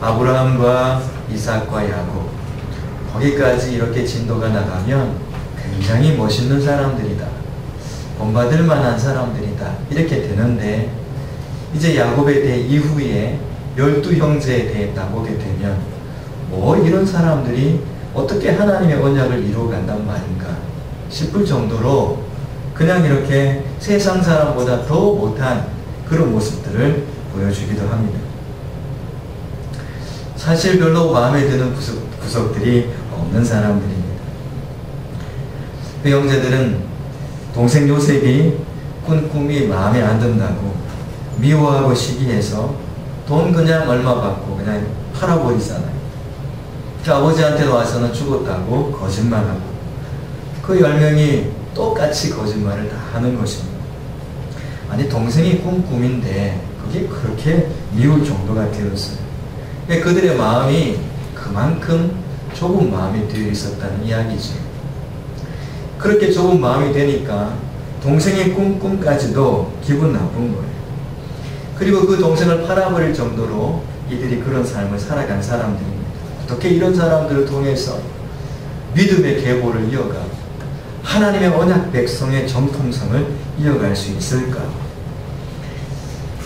아브라함과 이삭과 야곱 거기까지 이렇게 진도가 나가면 굉장히 멋있는 사람들이다. 본받을 만한 사람들이다. 이렇게 되는데 이제 야곱에 대해 이후에 열두 형제에 대해 나보게 되면 뭐 이런 사람들이 어떻게 하나님의 언약을 이루어 간단 말인가 싶을 정도로 그냥 이렇게 세상 사람보다 더 못한 그런 모습들을 보여주기도 합니다. 사실 별로 마음에 드는 구석, 구석들이 없는 사람들입니다. 그 형제들은 동생 요셉이 꾼 꿈이 마음에 안 든다고 미워하고 시기해서 돈 그냥 얼마 받고 그냥 팔아버리잖아요. 그 아버지한테 와서는 죽었다고 거짓말하고 그 열명이 똑같이 거짓말을 다 하는 것입니다. 아니 동생이 꾼 꿈인데 그게 그렇게 미울 정도가 되었어요. 그들의 마음이 그만큼 좁은 마음이 되어 있었다는 이야기죠. 그렇게 좁은 마음이 되니까 동생의 꿈, 꿈까지도 기분 나쁜 거예요. 그리고 그 동생을 팔아버릴 정도로 이들이 그런 삶을 살아간 사람들입니다. 어떻게 이런 사람들을 통해서 믿음의 계보를 이어가 하나님의 언약 백성의 정통성을 이어갈 수 있을까?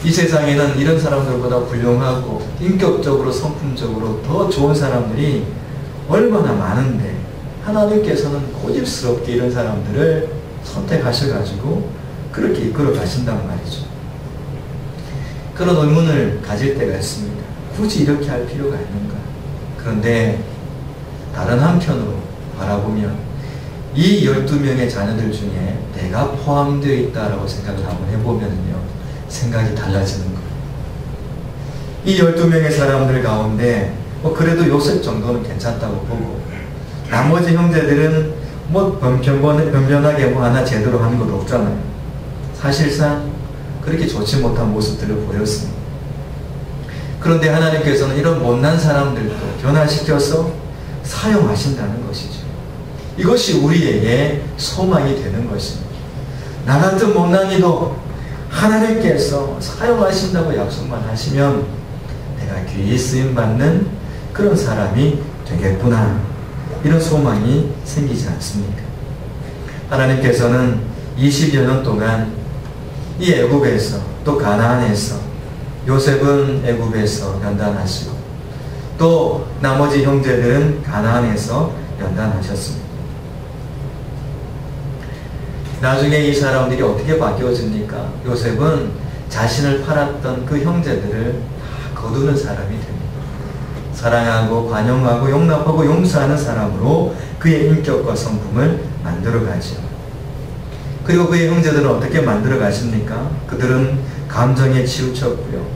이 세상에는 이런 사람들보다 훌륭하고 인격적으로 성품적으로 더 좋은 사람들이 얼마나 많은데 하나님께서는 고집스럽게 이런 사람들을 선택하셔가지고 그렇게 이끌어 가신단 말이죠. 그런 의문을 가질 때가 있습니다. 굳이 이렇게 할 필요가 있는가? 그런데 다른 한편으로 바라보면 이 12명의 자녀들 중에 내가 포함되어 있다라고 생각을 한번 해보면요. 생각이 달라지는 거예요. 이 12명의 사람들 가운데 뭐 그래도 요셉 정도는 괜찮다고 보고 나머지 형제들은 뭐 변변, 변변하게 뭐 하나 제대로 하는 것도 없잖아요. 사실상 그렇게 좋지 못한 모습들을 보였습니다. 그런데 하나님께서는 이런 못난 사람들도 변화시켜서 사용하신다는 것이죠. 이것이 우리에게 소망이 되는 것입니다. 나 같은 못난이도 하나님께서 사용하신다고 약속만 하시면 내가 귀히 쓰임 받는 그런 사람이 되겠구나. 이런 소망이 생기지 않습니까? 하나님께서는 20여 년 동안 이 애굽에서 또 가나안에서 요셉은 애굽에서 연단하시고 또 나머지 형제들은 가나안에서 연단하셨습니다. 나중에 이 사람들이 어떻게 바뀌어집니까? 요셉은 자신을 팔았던 그 형제들을 다 거두는 사람이 됩니다. 사랑하고 관용하고 용납하고 용서하는 사람으로 그의 인격과 성품을 만들어 가죠. 그리고 그의 형제들은 어떻게 만들어 가십니까? 그들은 감정에 치우쳤고요.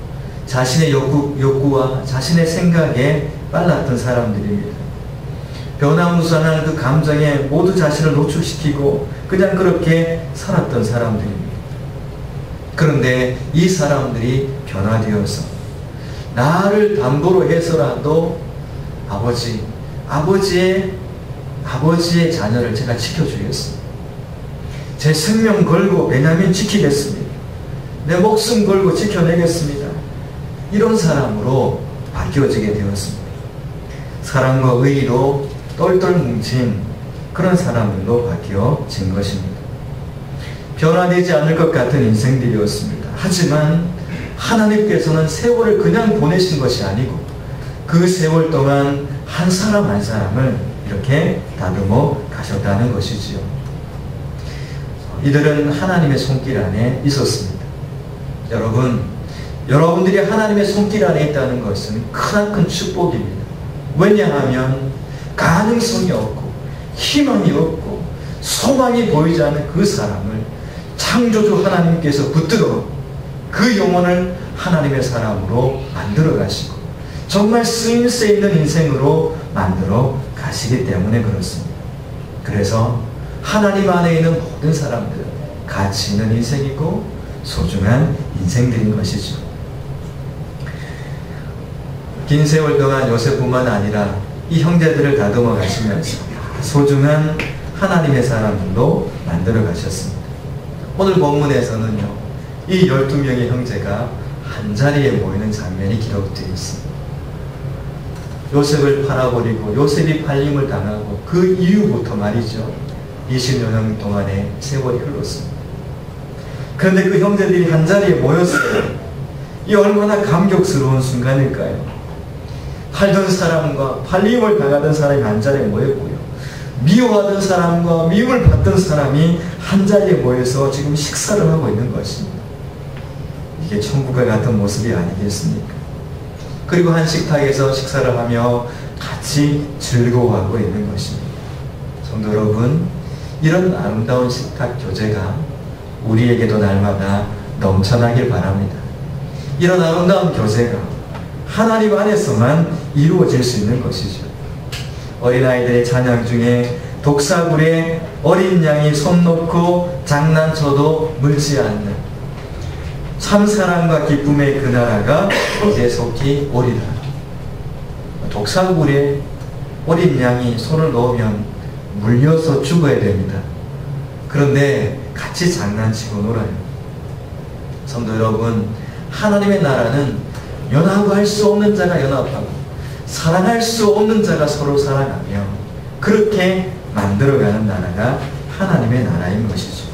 자신의 욕구, 욕구와 자신의 생각에 빨랐던 사람들입니다. 변화무쌍한 그 감정에 모두 자신을 노출시키고 그냥 그렇게 살았던 사람들입니다. 그런데 이 사람들이 변화되어서 나를 담보로 해서라도 아버지, 아버지의, 아버지의 자녀를 제가 지켜주겠습니다. 제 생명 걸고 베냐민 지키겠습니다. 내 목숨 걸고 지켜내겠습니다. 이런 사람으로 바뀌어지게 되었습니다. 사랑과 의로 똘똘 뭉친 그런 사람들로 바뀌어진 것입니다. 변화되지 않을 것 같은 인생들이었습니다. 하지만 하나님께서는 세월을 그냥 보내신 것이 아니고 그 세월 동안 한 사람 한 사람을 이렇게 다듬어 가셨다는 것이지요. 이들은 하나님의 손길 안에 있었습니다. 여러분, 여러분들이 하나님의 손길 안에 있다는 것은 크나큰 축복입니다. 왜냐하면 가능성이 없고 희망이 없고 소망이 보이지 않는 그 사람을 창조주 하나님께서 붙들어 그 영혼을 하나님의 사람으로 만들어 가시고 정말 쓰임새 있는 인생으로 만들어 가시기 때문에 그렇습니다. 그래서 하나님 안에 있는 모든 사람들은 가치 있는 인생이고 소중한 인생들인 것이죠. 긴 세월 동안 요셉뿐만 아니라 이 형제들을 다듬어 가시면서 소중한 하나님의 사람들로 만들어 가셨습니다. 오늘 본문에서는요, 이 12명의 형제가 한 자리에 모이는 장면이 기록되어 있습니다. 요셉을 팔아버리고 요셉이 팔림을 당하고 그 이후부터 말이죠. 20여 년 동안의 세월이 흘렀습니다. 그런데 그 형제들이 한 자리에 모였어요. 이 얼마나 감격스러운 순간일까요? 팔던 사람과 팔림을 당하던 사람이 한 자리에 모였고요. 미워하던 사람과 미움을 받던 사람이 한 자리에 모여서 지금 식사를 하고 있는 것입니다. 이게 천국과 같은 모습이 아니겠습니까? 그리고 한 식탁에서 식사를 하며 같이 즐거워하고 있는 것입니다. 성도 여러분, 이런 아름다운 식탁 교제가 우리에게도 날마다 넘쳐나길 바랍니다. 이런 아름다운 교제가 하나님 안에서만 이루어질 수 있는 것이죠. 어린아이들의 찬양 중에 독사굴에 어린 양이 손 놓고 장난쳐도 물지 않는 참 사랑과 기쁨의 그 나라가 이제 속히 오리라. 독사굴에 어린 양이 손을 놓으면 물려서 죽어야 됩니다. 그런데 같이 장난치고 놀아요. 성도 여러분, 하나님의 나라는 연합할 수 없는 자가 연합하고 사랑할 수 없는 자가 서로 사랑하며 그렇게 만들어가는 나라가 하나님의 나라인 것이죠.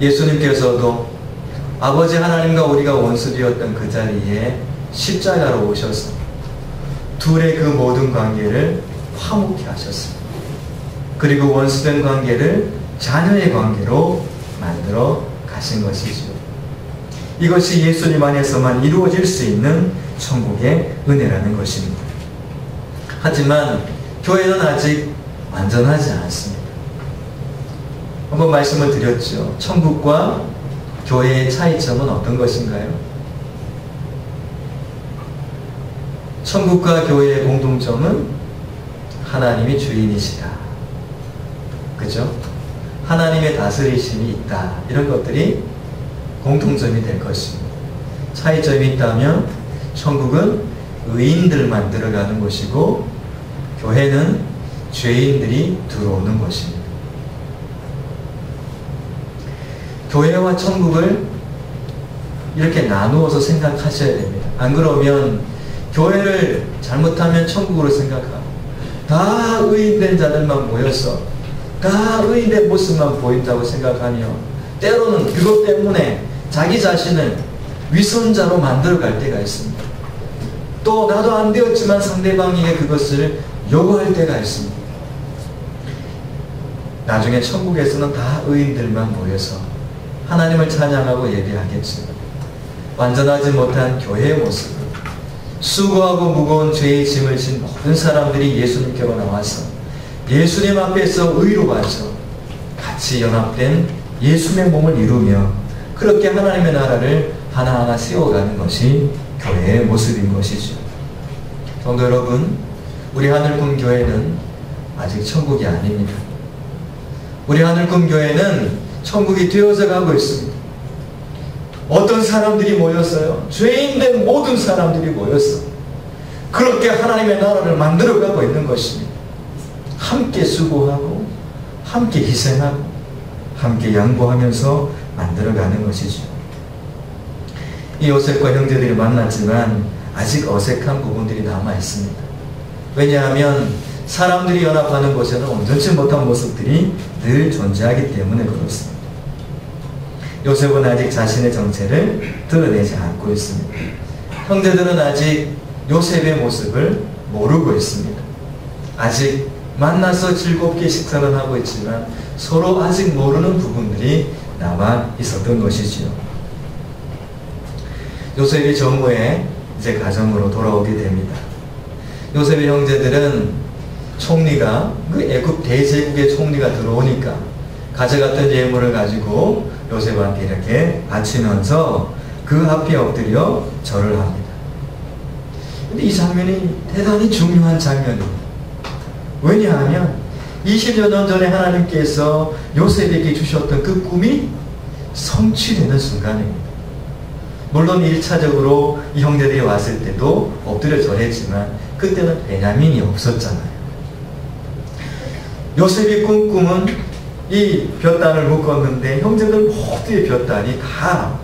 예수님께서도 아버지 하나님과 우리가 원수되었던 그 자리에 십자가로 오셔서 둘의 그 모든 관계를 화목케 하셨습니다. 그리고 원수된 관계를 자녀의 관계로 만들어 가신 것이죠. 이것이 예수님 안에서만 이루어질 수 있는 천국의 은혜라는 것입니다. 하지만 교회는 아직 완전하지 않습니다. 한번 말씀을 드렸죠. 천국과 교회의 차이점은 어떤 것인가요? 천국과 교회의 공동점은 하나님이 주인이시다. 그죠? 하나님의 다스리심이 있다. 이런 것들이 공통점이 될 것입니다. 차이점이 있다면 천국은 의인들만 들어가는 곳이고 교회는 죄인들이 들어오는 것입니다. 교회와 천국을 이렇게 나누어서 생각하셔야 됩니다. 안 그러면 교회를 잘못하면 천국으로 생각하고 다 의인된 자들만 모여서 다 의인의 모습만 보인다고 생각하며 때로는 그것 때문에 자기 자신을 위선자로 만들어갈 때가 있습니다. 또 나도 안 되었지만 상대방에게 그것을 요구할 때가 있습니다. 나중에 천국에서는 다 의인들만 모여서 하나님을 찬양하고 예배하겠지만 완전하지 못한 교회의 모습은 수고하고 무거운 죄의 짐을 진 모든 사람들이 예수님께로 나와서 예수님 앞에서 의로 바쳐 같이 연합된 예수의 몸을 이루며 그렇게 하나님의 나라를 하나하나 세워가는 것이 교회의 모습인 것이죠. 성도 여러분, 우리 하늘꿈 교회는 아직 천국이 아닙니다. 우리 하늘꿈 교회는 천국이 되어져 가고 있습니다. 어떤 사람들이 모였어요? 죄인된 모든 사람들이 모였어. 그렇게 하나님의 나라를 만들어가고 있는 것입니다. 함께 수고하고, 함께 희생하고, 함께 양보하면서 만들어가는 것이죠. 이 요셉과 형제들이 만났지만 아직 어색한 부분들이 남아 있습니다. 왜냐하면 사람들이 연합하는 곳에는 온전치 못한 모습들이 늘 존재하기 때문에 그렇습니다. 요셉은 아직 자신의 정체를 드러내지 않고 있습니다. 형제들은 아직 요셉의 모습을 모르고 있습니다. 아직 만나서 즐겁게 식사를 하고 있지만 서로 아직 모르는 부분들이 남아 있었던 것이지요. 요셉이 정오에 이제 가정으로 돌아오게 됩니다. 요셉의 형제들은 총리가 그 애굽 대제국의 총리가 들어오니까 가져갔던 예물을 가지고 요셉한테 이렇게 바치면서 그 앞에 엎드려 절을 합니다. 근데 이 장면이 대단히 중요한 장면입니다. 왜냐하면 20여 년 전에 하나님께서 요셉에게 주셨던 그 꿈이 성취되는 순간입니다. 물론 1차적으로 이 형제들이 왔을 때도 엎드려 절했지만 그때는 베냐민이 없었잖아요. 요셉이 꾼 꿈은 이 볕단을 묶었는데 형제들 모두의 볕단이 다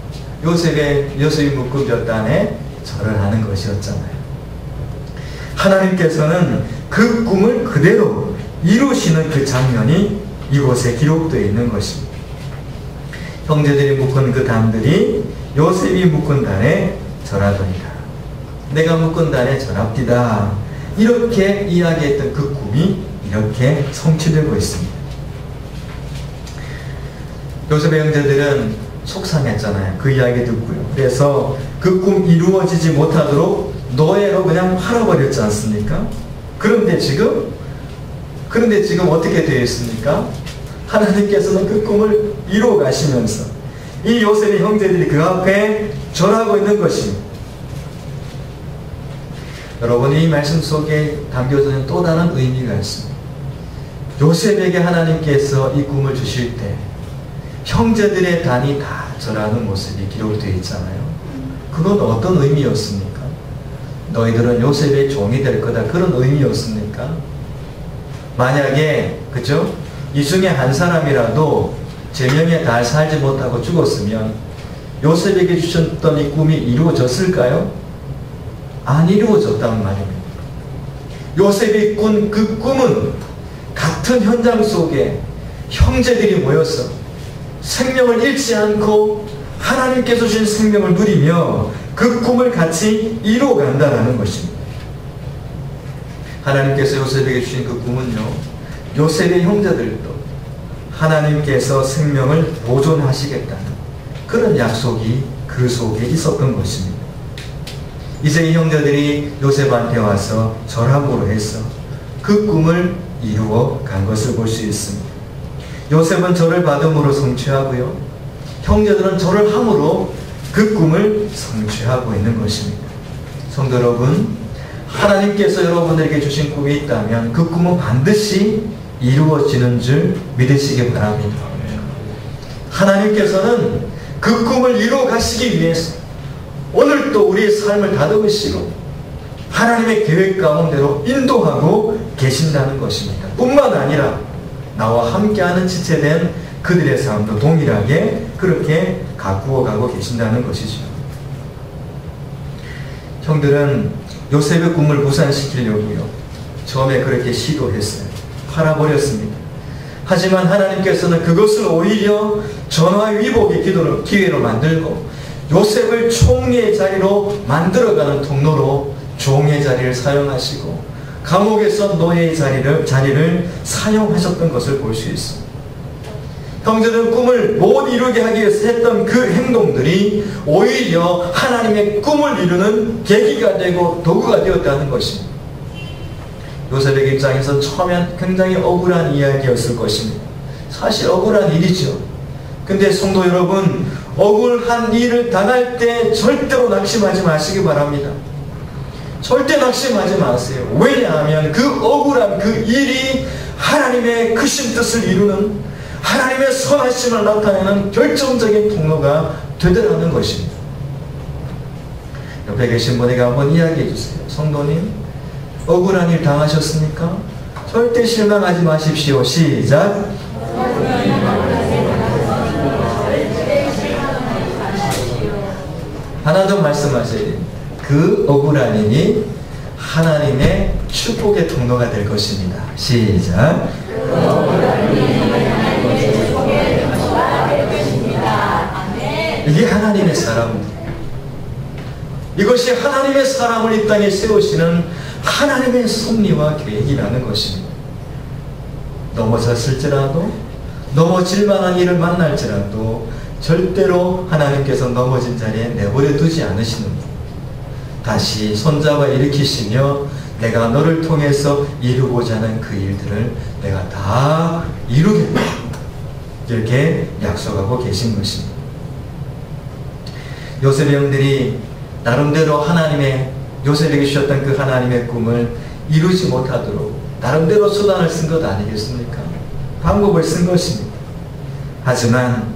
요셉의 요셉이 묶은 볕단에 절을 하는 것이었잖아요. 하나님께서는 그 꿈을 그대로 이루시는 그 장면이 이곳에 기록되어 있는 것입니다. 형제들이 묶은 그 담들이 요셉이 묶은 단에 절하더니라. 내가 묶은 단에 절합디다. 이렇게 이야기했던 그 꿈이 이렇게 성취되고 있습니다. 요셉의 형제들은 속상했잖아요. 그 이야기 듣고요. 그래서 그 꿈 이루어지지 못하도록 노예로 그냥 팔아버렸지 않습니까? 그런데 지금 그런데 지금 어떻게 되어 있습니까? 하나님께서는 그 꿈을 이루어 가시면서 이 요셉의 형제들이 그 앞에 절하고 있는 것입니다. 여러분 이 말씀 속에 담겨져 있는 또 다른 의미가 있습니다. 요셉에게 하나님께서 이 꿈을 주실 때 형제들의 단이 다 절하는 모습이 기록되어 있잖아요. 그건 어떤 의미였습니까? 너희들은 요셉의 종이 될 거다. 그런 의미였습니까? 만약에, 그죠? 이 중에 한 사람이라도 제 명에 달 살지 못하고 죽었으면 요셉에게 주셨던 이 꿈이 이루어졌을까요? 안 이루어졌단 말입니다. 요셉이 꾼 그 꿈은 같은 현장 속에 형제들이 모여서 생명을 잃지 않고 하나님께서 주신 생명을 누리며 그 꿈을 같이 이루어간다는 것입니다. 하나님께서 요셉에게 주신 그 꿈은요, 요셉의 형제들도 하나님께서 생명을 보존하시겠다는 그런 약속이 그 속에 있었던 것입니다. 이제 이 형제들이 요셉한테 와서 절함으로 해서 그 꿈을 이루어 간 것을 볼 수 있습니다. 요셉은 저를 받음으로 성취하고요. 형제들은 저를 함으로 그 꿈을 성취하고 있는 것입니다. 성도 여러분, 하나님께서 여러분들에게 주신 꿈이 있다면 그 꿈은 반드시 이루어지는 줄 믿으시기 바랍니다. 하나님께서는 그 꿈을 이루어 가시기 위해서 오늘 또 우리의 삶을 다듬으시고 하나님의 계획 가운데로 인도하고 계신다는 것입니다. 뿐만 아니라 나와 함께하는 지체된 그들의 삶도 동일하게 그렇게 가꾸어 가고 계신다는 것이죠. 형들은 요셉의 꿈을 무산시키려고요. 처음에 그렇게 시도했어요. 팔아버렸습니다. 하지만 하나님께서는 그것을 오히려 전화위복의 기도를, 기회로 만들고 요셉을 총리의 자리로 만들어가는 통로로 종의 자리를 사용하시고 감옥에서 노예의 자리를, 자리를 사용하셨던 것을 볼 수 있습니다. 형제들은 꿈을 못 이루게 하기 위해서 했던 그 행동들이 오히려 하나님의 꿈을 이루는 계기가 되고 도구가 되었다는 것입니다. 요셉의 입장에서 처음엔 굉장히 억울한 이야기였을 것입니다. 사실 억울한 일이죠. 근데 성도 여러분, 억울한 일을 당할 때 절대로 낙심하지 마시기 바랍니다. 절대 낙심하지 마세요. 왜냐하면 그 억울한 그 일이 하나님의 크신 뜻을 이루는 하나님의 선하심을 나타내는 결정적인 통로가 되더라는 것입니다. 옆에 계신 분에게 한번 이야기해 주세요. 성도님, 억울한 일 당하셨습니까? 절대 실망하지 마십시오. 시작. 하나 더 됩니다. 그 억울한 일이 하나님의 축복의 통로가 될 것입니다. 시작. 이게 하나님의 사람. 이것이 하나님의 사람을 이 땅에 세우시는 하나님의 섭리와 계획이라는 것입니다. 넘어졌을지라도 넘어질 만한 일을 만날지라도 절대로 하나님께서 넘어진 자리에 내버려 두지 않으시는 분. 다시 손잡아 일으키시며 내가 너를 통해서 이루고자 하는 그 일들을 내가 다 이루겠다. 이렇게 약속하고 계신 것입니다. 요셉의 형들이 나름대로 하나님의 요셉에게 주셨던 그 하나님의 꿈을 이루지 못하도록 나름대로 수단을 쓴 것 아니겠습니까? 방법을 쓴 것입니다. 하지만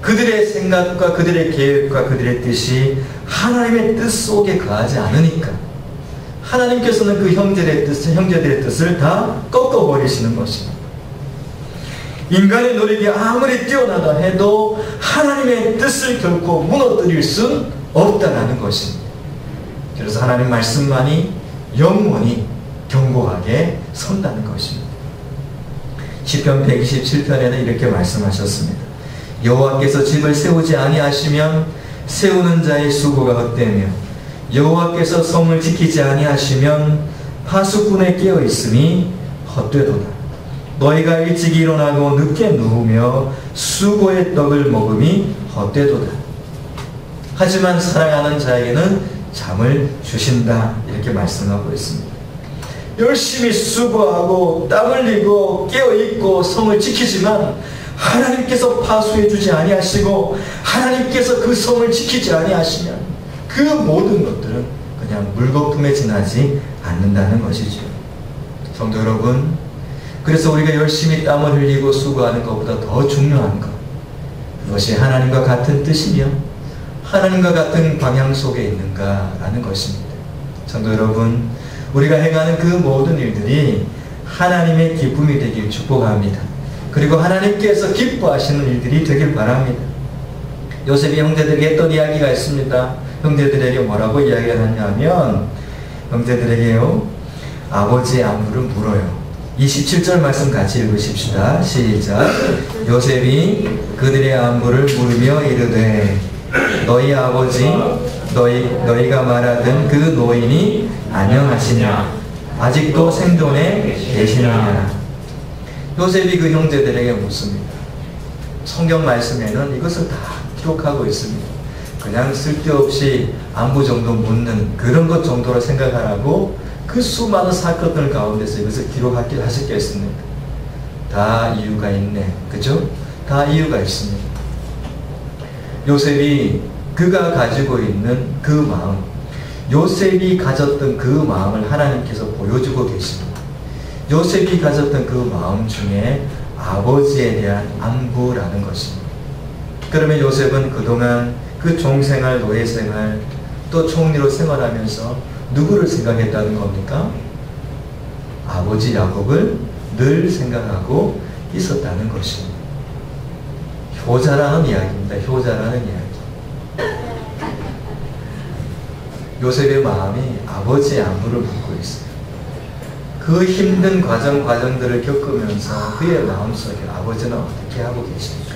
그들의 생각과 그들의 계획과 그들의 뜻이 하나님의 뜻 속에 거하지 않으니까 하나님께서는 그 형제들의 뜻, 형제들의 뜻을 다 꺾어 버리시는 것입니다. 인간의 노력이 아무리 뛰어나다 해도 하나님의 뜻을 결코 무너뜨릴 수 없다라는 것입니다. 그래서 하나님 말씀만이 영원히 견고하게 선다는 것입니다. 시편 127편에는 이렇게 말씀하셨습니다. 여호와께서 집을 세우지 아니하시면 세우는 자의 수고가 헛되며 여호와께서 성을 지키지 아니하시면 파수꾼에 깨어 있음이 헛되도다. 너희가 일찍 일어나고 늦게 누우며 수고의 떡을 먹음이 헛되도다. 하지만 사랑하는 자에게는 잠을 주신다. 이렇게 말씀하고 있습니다. 열심히 수고하고 땀 흘리고 깨어있고 성을 지키지만 하나님께서 파수해 주지 아니하시고 하나님께서 그 성을 지키지 아니하시면 그 모든 것들은 그냥 물거품에 지나지 않는다는 것이죠. 성도 여러분, 그래서 우리가 열심히 땀을 흘리고 수고하는 것보다 더 중요한 것, 그것이 하나님과 같은 뜻이며 하나님과 같은 방향 속에 있는가라는 것입니다. 성도 여러분, 우리가 행하는 그 모든 일들이 하나님의 기쁨이 되길 축복합니다. 그리고 하나님께서 기뻐하시는 일들이 되길 바랍니다. 요셉이 형제들에게 했던 이야기가 있습니다. 형제들에게 뭐라고 이야기를 하냐면 형제들에게요 아버지의 안부를 물어요. 27절 말씀 같이 읽으십시다. 시작. 요셉이 그들의 안부를 물으며 이르되 너희 아버지 너희 너희가 말하던 그 노인이 안녕하시냐 아직도 생존에 계시느냐 요셉이 그 형제들에게 묻습니다. 성경 말씀에는 이것을 다 기록하고 있습니다. 그냥 쓸데없이 안부 정도 묻는 그런 것 정도로 생각하라고 그 수많은 사건들 가운데서 이것을 기록하셨겠습니까? 다 이유가 있네. 그죠? 다 이유가 있습니다. 요셉이 그가 가지고 있는 그 마음, 요셉이 가졌던 그 마음을 하나님께서 보여주고 계십니다. 요셉이 가졌던 그 마음 중에 아버지에 대한 안부라는 것입니다. 그러면 요셉은 그동안 그 종생활, 노예생활, 또 총리로 생활하면서 누구를 생각했다는 겁니까? 아버지 야곱을 늘 생각하고 있었다는 것입니다. 효자라는 이야기입니다. 효자라는 이야기. 요셉의 마음이 아버지의 안부를 묻고 있어요. 그 힘든 과정, 과정들을 겪으면서 그의 마음속에 아버지는 어떻게 하고 계십니까?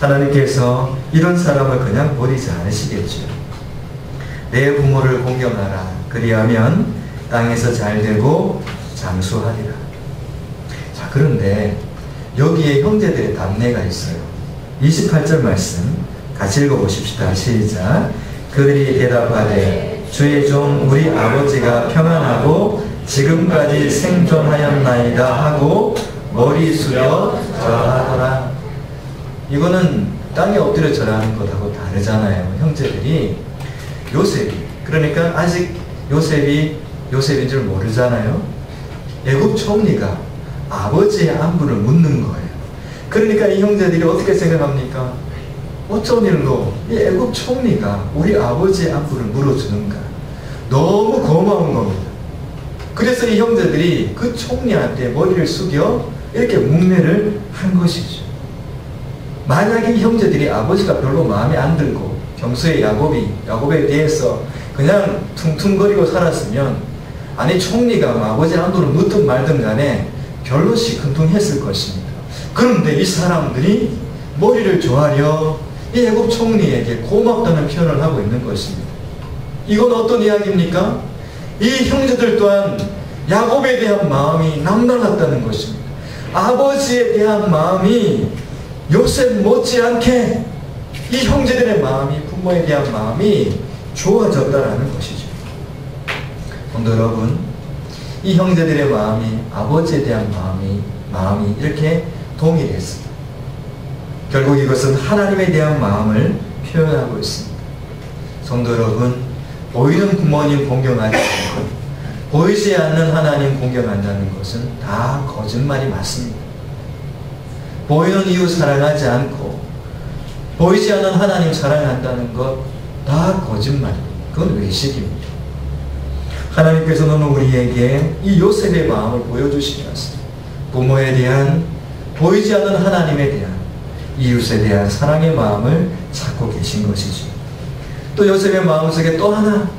하나님께서 이런 사람을 그냥 버리지 않으시겠죠. 내 부모를 공경하라. 그리하면 땅에서 잘 되고 장수하리라. 자, 그런데 여기에 형제들의 답례가 있어요. 28절 말씀 같이 읽어보십시다. 시작. 그들이 대답하되 주의 종 우리 아버지가 평안하고 지금까지 생존하였나이다 하고 머리 숙여 절하더라. 이거는 땅에 엎드려 절하는 것하고 다르잖아요. 형제들이 요셉이 그러니까 아직 요셉이 요셉인 줄 모르잖아요. 애굽 총리가 아버지의 안부를 묻는 거예요. 그러니까 이 형제들이 어떻게 생각합니까? 어쩐 일로 이 애굽 총리가 우리 아버지의 안부를 물어주는가? 너무 고마운 겁니다. 그래서 이 형제들이 그 총리한테 머리를 숙여 이렇게 묵례를 한 것이죠. 만약에 이 형제들이 아버지가 별로 마음에 안 들고 평소에 야곱이 야곱에 대해서 그냥 퉁퉁거리고 살았으면 아니 총리가 뭐 아버지 안부를 묻든 말든 간에 별로 시큰둥했을 것입니다. 그런데 이 사람들이 머리를 조아려 이 애굽 총리에게 고맙다는 표현을 하고 있는 것입니다. 이건 어떤 이야기입니까? 이 형제들 또한 야곱에 대한 마음이 남달랐다는 것입니다. 아버지에 대한 마음이 요셉 못지않게 이 형제들의 마음이 부모에 대한 마음이 좋아졌다라는 것이죠. 성도 여러분, 이 형제들의 마음이 아버지에 대한 마음이 마음이 이렇게 동일했습니다. 결국 이것은 하나님에 대한 마음을 표현하고 있습니다. 성도 여러분, 보이는 부모님 공경하지 않고 보이지 않는 하나님 공경한다는 것은 다 거짓말이 맞습니다. 보이는 이유 사랑하지 않고 보이지 않는 하나님 사랑한다는 것 다 거짓말입니다. 그건 외식입니다. 하나님께서는 우리에게 이 요셉의 마음을 보여주시면서 부모에 대한 보이지 않는 하나님에 대한 이웃에 대한 사랑의 마음을 찾고 계신 것이죠. 또 요셉의 마음속에 또 하나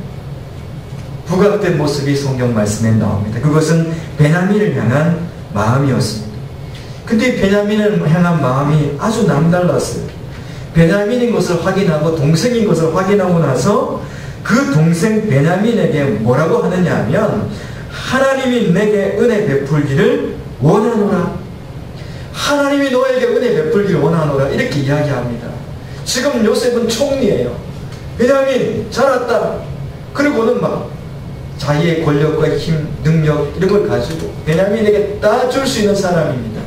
부각된 모습이 성경 말씀에 나옵니다. 그것은 베냐민을 향한 마음이었습니다. 근데 베냐민을 향한 마음이 아주 남달랐어요. 베냐민인 것을 확인하고 동생인 것을 확인하고 나서 그 동생 베냐민에게 뭐라고 하느냐 하면 하나님이 내게 은혜 베풀기를 원하노라. 하나님이 너에게 은혜 베풀기를 원하노라. 이렇게 이야기합니다. 지금 요셉은 총리예요. 베냐민 잘 왔다. 그리고는 막 자기의 권력과 힘, 능력 이런 걸 가지고 베냐민에게 다줄수 있는 사람입니다.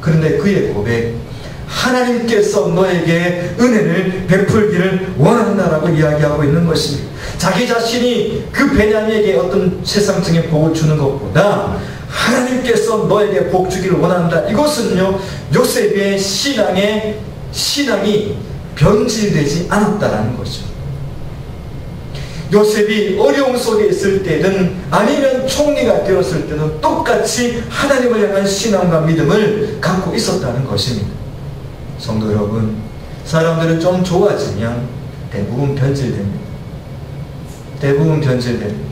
그런데 그의 고백 하나님께서 너에게 은혜를 베풀기를 원한다라고 이야기하고 있는 것입니다. 자기 자신이 그 베냐민에게 어떤 세상적인 복을 주는 것보다 하나님께서 너에게 복 주기를 원한다. 이것은요 요셉의 신앙의 신앙이 변질되지 않았다라는 거죠. 요셉이 어려움 속에 있을 때든 아니면 총리가 되었을 때는 똑같이 하나님을 향한 신앙과 믿음을 갖고 있었다는 것입니다. 성도 여러분, 사람들은 좀 좋아지면 대부분 변질됩니다. 대부분 변질됩니다.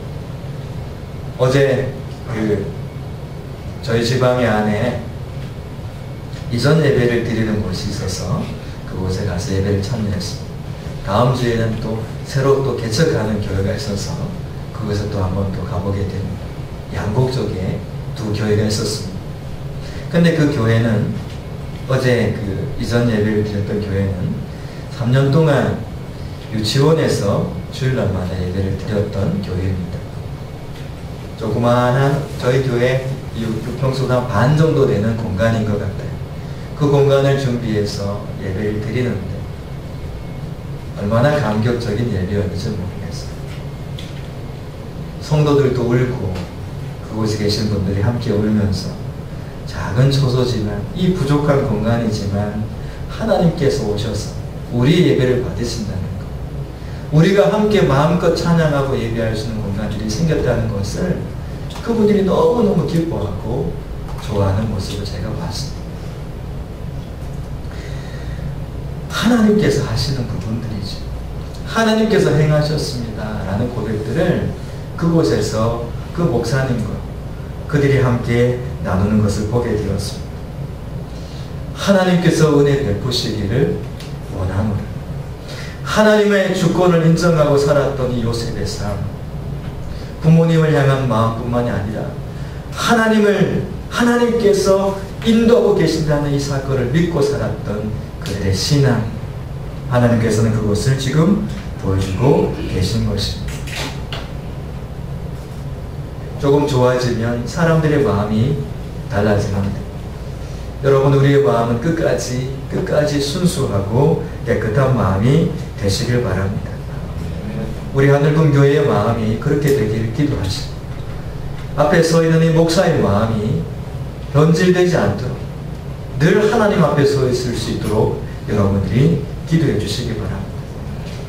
어제 그 저희 지방의 안에 이전 예배를 드리는 곳이 있어서 그곳에 가서 예배를 참여했습니다. 다음 주에는 또 새로 또 개척하는 교회가 있어서 그곳에 또 한번 또 가보게 됩니다. 양곡 쪽에 두 교회가 있었습니다. 근데 그 교회는 어제 그 이전 예배를 드렸던 교회는 3년 동안 유치원에서 주일날마다 예배를 드렸던 교회입니다. 조그마한 저희 교회 유평수가 반 정도 되는 공간인 것 같아요. 그 공간을 준비해서 예배를 드리는데 얼마나 감격적인 예배였는지 모르겠어요. 성도들도 울고 그곳에 계신 분들이 함께 울면서 작은 초소지만 이 부족한 공간이지만 하나님께서 오셔서 우리 예배를 받으신다는 것 우리가 함께 마음껏 찬양하고 예배할 수 있는 공간들이 생겼다는 것을 그분들이 너무너무 기뻐하고 좋아하는 모습을 제가 봤습니다. 하나님께서 하시는 부분들이죠. 하나님께서 행하셨습니다. 라는 고백들을 그곳에서 그 목사님과 그들이 함께 나누는 것을 보게 되었습니다. 하나님께서 은혜 베푸시기를 원하노라. 하나님의 주권을 인정하고 살았던 이 요셉의 삶, 부모님을 향한 마음뿐만이 아니라 하나님을 하나님께서 인도하고 계신다는 이 사건을 믿고 살았던 그들의 신앙, 하나님께서는 그것을 지금 보여주고 계신 것입니다. 조금 좋아지면 사람들의 마음이 달라집니다. 여러분 우리의 마음은 끝까지 끝까지 순수하고 깨끗한 마음이 되시길 바랍니다. 우리 하늘군 교회의 마음이 그렇게 되기를 기도하십니다. 앞에 서 있는 이 목사의 마음이 변질되지 않도록 늘 하나님 앞에 서 있을 수 있도록 여러분들이 기도해 주시기 바랍니다.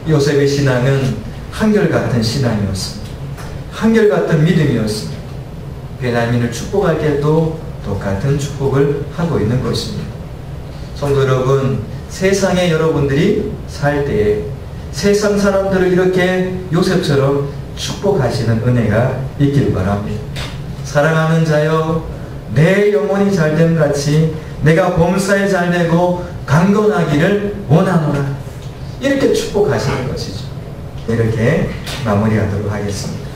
요셉의 신앙은 한결같은 신앙이었습니다. 한결같은 믿음이었습니다. 베냐민을 축복할 때도 똑같은 축복을 하고 있는 것입니다. 성도 여러분, 세상에 여러분들이 살 때에 세상 사람들을 이렇게 요셉처럼 축복하시는 은혜가 있길 바랍니다. 사랑하는 자여, 내 영혼이 잘됨 같이 내가 범사에 잘되고 강건하기를 원하노라. 이렇게 축복하시는 것이죠. 이렇게 마무리하도록 하겠습니다.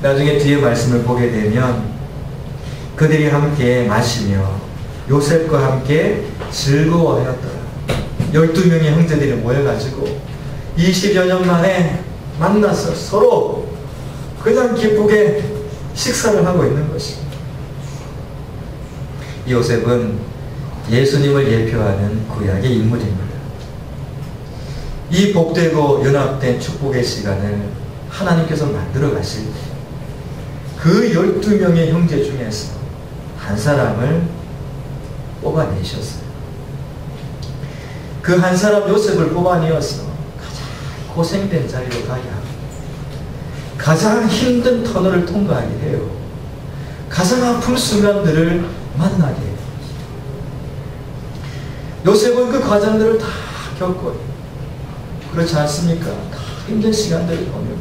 나중에 뒤에 말씀을 보게 되면 그들이 함께 마시며 요셉과 함께 즐거워하였더라. 12명의 형제들이 모여가지고 20여 년 만에 만나서 서로 그냥 기쁘게 식사를 하고 있는 것입니다. 요셉은 예수님을 예표하는 구약의 인물입니다. 이 복되고 연합된 축복의 시간을 하나님께서 만들어 가실 때, 그 12명의 형제 중에서 한 사람을 뽑아내셨어요. 그 한 사람 요셉을 뽑아내어서 가장 고생된 자리로 가게 하고, 가장 힘든 터널을 통과하게 해요. 가장 아픈 순간들을 만나게 해요. 요셉은 그 과정들을 다 겪어요. 그렇지 않습니까? 다 힘든 시간들을 보면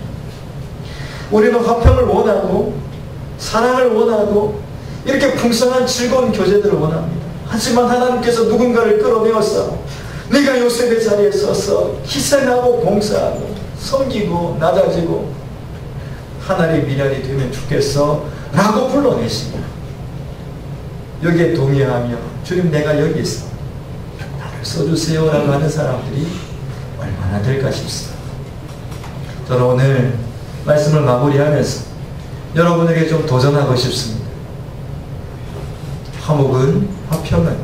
우리는 화평을 원하고 사랑을 원하고 이렇게 풍성한 즐거운 교제들을 원합니다. 하지만 하나님께서 누군가를 끌어내어서 네가 요셉의 자리에 서서 희생하고 봉사하고 섬기고 낮아지고 하나님의 미련이 되면 좋겠어 라고 불러내십니다. 여기에 동의하며 주님 내가 여기 있어 나를 써주세요 라고 하는 사람들이 얼마나 될까 싶습니다. 저는 오늘 말씀을 마무리하면서 여러분에게 좀 도전하고 싶습니다. 화목은, 화평은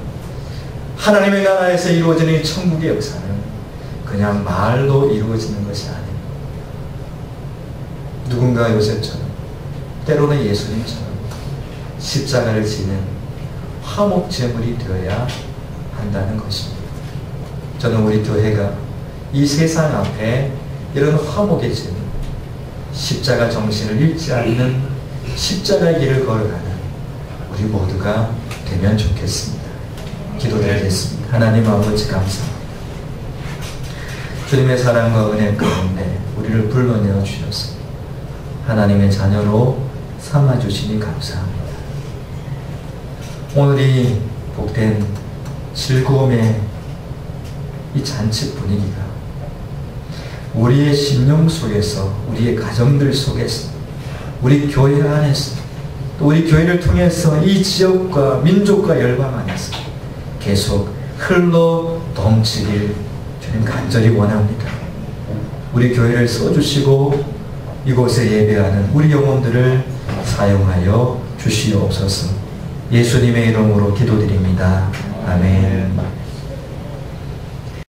하나님의 나라에서 이루어지는 이 천국의 역사는 그냥 말로 이루어지는 것이 아닙니다. 누군가 요새처럼 때로는 예수님처럼 십자가를 지는 화목 제물이 되어야 한다는 것입니다. 저는 우리 교회가 이 세상 앞에 이런 화목의 제물, 십자가 정신을 잃지 않는 십자가의 길을 걸어가는 우리 모두가 되면 좋겠습니다. 기도드리겠습니다. 하나님 아버지 감사합니다. 주님의 사랑과 은혜 가운데 우리를 불러내어 주셔서 하나님의 자녀로 삼아 주시니 감사합니다. 오늘이 복된 즐거움의 이 잔치 분위기가 우리의 심령 속에서 우리의 가정들 속에서 우리 교회 안에서 또 우리 교회를 통해서 이 지역과 민족과 열방 안에서 계속 흘러 넘치길 주님 간절히 원합니다. 우리 교회를 써주시고 이곳에 예배하는 우리 영혼들을 사용하여 주시옵소서. 예수님의 이름으로 기도드립니다. 아멘.